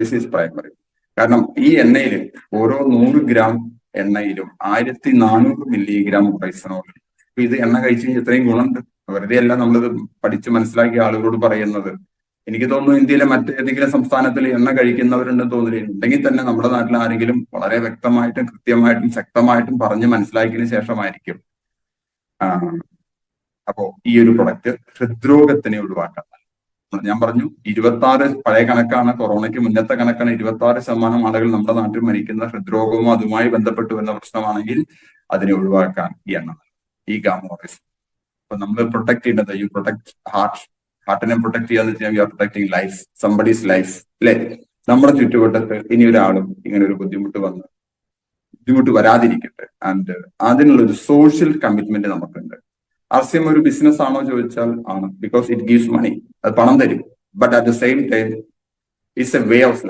This is primary കാരണം ഈ എണ്ണയിൽ ഓരോ നൂറ് ഗ്രാം എണ്ണയിലും ആയിരത്തി നാനൂറ് മില്ലിഗ്രാം റൈസനോൾ അപ്പൊ ഇത് എണ്ണ കഴിച്ചു കഴിഞ്ഞാൽ ഇത്രയും ഗുണമുണ്ട്. വെറുതെ അല്ല നമ്മളിത് പഠിച്ച് മനസ്സിലാക്കിയ ആളുകളോട് പറയുന്നത്. എനിക്ക് തോന്നുന്നു ഇന്ത്യയിലെ മറ്റേതെങ്കിലും സംസ്ഥാനത്തിൽ എണ്ണ കഴിക്കുന്നവരുണ്ടെന്ന് തോന്നുന്നില്ല? ഉണ്ടെങ്കിൽ തന്നെ നമ്മുടെ നാട്ടിൽ ആരെങ്കിലും വളരെ വ്യക്തമായിട്ടും കൃത്യമായിട്ടും ശക്തമായിട്ടും പറഞ്ഞ് മനസ്സിലാക്കിയതിനു ശേഷമായിരിക്കും. അപ്പോ ഈ ഒരു പ്രൊഡക്റ്റ് ഹൃദ്രോഗത്തിനെ ഒഴിവാക്കാൻ ഞാൻ പറഞ്ഞു ഇരുപത്തി ആറ് പഴയ കണക്കാണ് കൊറോണയ്ക്ക് മുന്നത്തെ കണക്കാണ് ഇരുപത്തി ആറ് ശതമാനം ആളുകൾ നമ്മുടെ നാട്ടിൽ മരിക്കുന്ന ഹൃദ്രോഗവും അതുമായി ബന്ധപ്പെട്ട് വരുന്ന പ്രശ്നമാണെങ്കിൽ അതിനെ ഒഴിവാക്കാൻ ഈ എണ്ണ ഈ ഗാമോറിസ് അപ്പൊ നമ്മൾ പ്രൊട്ടക്ട് ചെയ്യേണ്ടത് യു പ്രൊട്ടക്ട് ഹാർട്ട് ഹാർട്ടിനെ പ്രൊട്ടക്ട് ചെയ്യാന്ന് വെച്ചാൽ you are protecting life somebody's life അല്ലെ? നമ്മുടെ ചുറ്റുവട്ടത്ത് ഇനി ഒരാളും ഇങ്ങനെ ഒരു ബുദ്ധിമുട്ട് വന്ന് ബുദ്ധിമുട്ട് വരാതിരിക്കട്ടെ. ആൻഡ് അതിനുള്ള ഒരു സോഷ്യൽ കമ്മിറ്റ്മെന്റ് നമുക്കുണ്ട് ആർസിഎം ഒരു ബിസിനസ് ആണോ ചോദിച്ചാൽ ആണ്. ബിക്കോസ് ഇറ്റ് ഗീവ്സ് മണി അത് പണം തരും. But at the same time it's a way of life